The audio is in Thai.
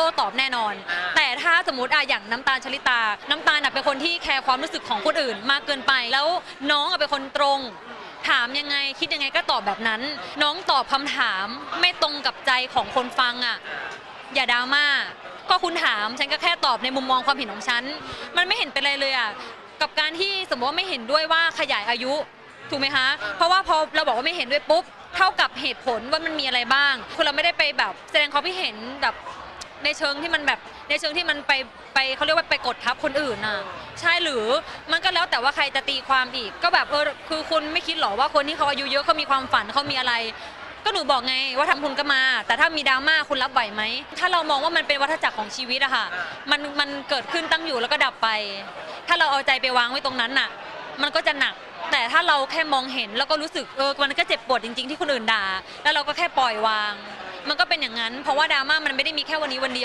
ต้ตอบแน่นอน แต่ถ้าสมมติอะอย่างน้ำตาลชลิตา น้ำตาลอะเป็นคนที่แคร์ความรู้สึกของคนอื่นมากเกินไป แล้วน้องอะเป็นคนตรง ถามยังไงคิดยังไงก็ตอบแบบนั้น น้องตอบคำถามไม่ตรงกับใจของคนฟังอะอย่าดราม่าก็คุณถามฉันก็แค่ตอบในมุมมองความเห็นของฉัน มันไม่เห็นเป็นไรเลยอะกับการที่สมมติว่าไม่เห็นด้วยว่าขยายอายุถูกไหมคะ เพราะว่าพอเราบอกว่าไม่เห็นด้วยปุ๊บ เท่ากับเหตุผลว่ามันมีอะไรบ้าง คือเราไม่ได้ไปแบบแสดงความคิดเห็นแบบ ในเชิงที่มันแบบในเชิงที่มันไปไปเขาเรียกว่าไปกดทับคนอื่นน่ะใช่หรือมันก็แล้วแต่ว่าใครจะตีความอีก ก็แบบเออคือคุณไม่คิดหรอว่าคนที่เขาอายุเยอะเขามีความฝันเขามีอะไร ก็หนูบอกไงว่าทำคุณก็มา แต่ถ้ามีดราม่าคุณรับไหวไหมถ้าเรามองว่ามันเป็นวัฏจักรของชีวิตอะค่ะมันมันเกิดขึ้นตั้งอยู่แล้วก็ดับไป ถ้าเราเอาใจไปวางไว้ตรงนั้นน่ะ มันก็จะหนักแต่ถ้าเราแค่มองเห็นแล้วก็รู้สึกเออมันก็เจ็บปวดจริง ๆที่คนอื่นด่าแล้วเราก็แค่ปล่อยวาง มันก็เป็นอย่างนั้นเพราะว่าดราม่ามันไม่ได้มีแค่วันนี้วันเดียว